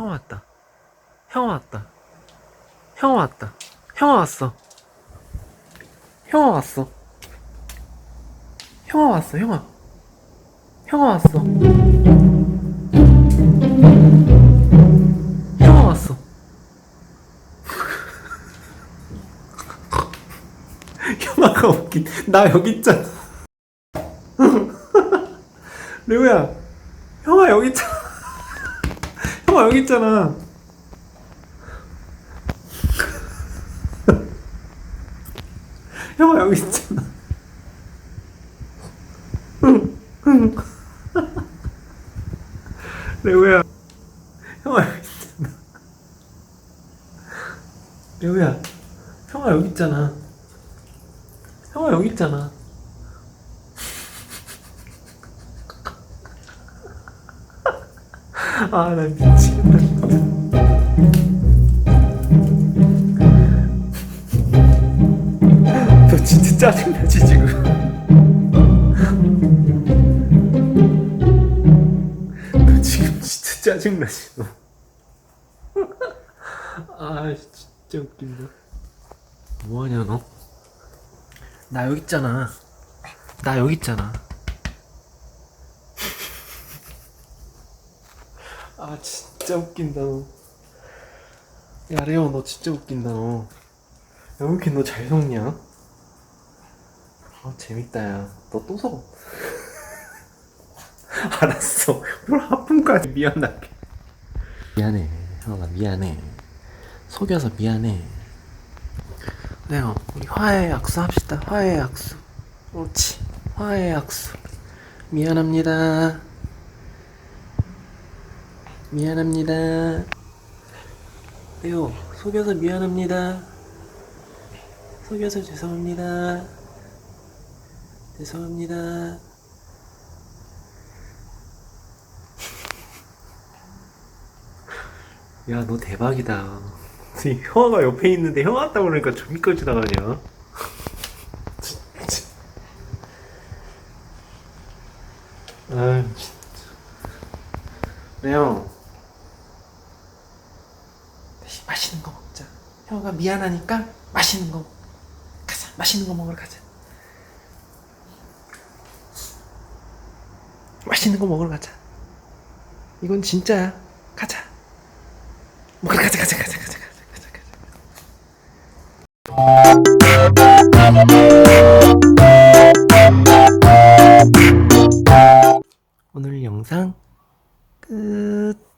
형 왔다. 형 왔다. 형 왔다. 형 왔어. 형 왔어. 형 왔어. 형아. 형 왔어. 형 왔어. 형아가 없긴. 나 여기 있잖아. 레오야. 형아 여기 있잖아. 형아 여기 있잖아. 형아 여기 있잖아. 레오야, 형아 여기 있잖아. 레오야, 형아 여기 있잖아. 형아 여기 있잖아. 아, 나 미치겠다. 너 진짜 짜증나지 지금? 너 지금 진짜 짜증나지 너? 아 진짜 웃긴다. 뭐하냐 너? 나 여기 있잖아. 나 여기 있잖아. 아 진짜 웃긴다 너. 야 레오 너 진짜 웃긴다 너. 야, 왜 이렇게 너 잘 속냐? 아 재밌다 야너 또 속어 알았어. 뭘 하품까지 미안하게. 미안해. 형아 미안해. 속여서 미안해. 레오 우리 화해 약수 합시다. 화해 약수. 옳지. 화해 약수. 미안합니다 미안합니다 레오 속여서 미안합니다 속여서 죄송합니다. 죄송합니다. 야, 너 대박이다. 이 형아가 옆에 있는데 형 왔다고 그러니까 저기까지 나가냐? 진짜. 아, 진짜. 레옹. 맛있는 거 먹자. 형아가 미안하니까 맛있는 거 가자. 맛있는 거 먹으러 가자. 맛있는 거 먹으러 가자. 이건 진짜야. 가자. 먹으러 가자, 가자, 가자, 가자, 가자, 가자, 가자. 오늘 영상 끝.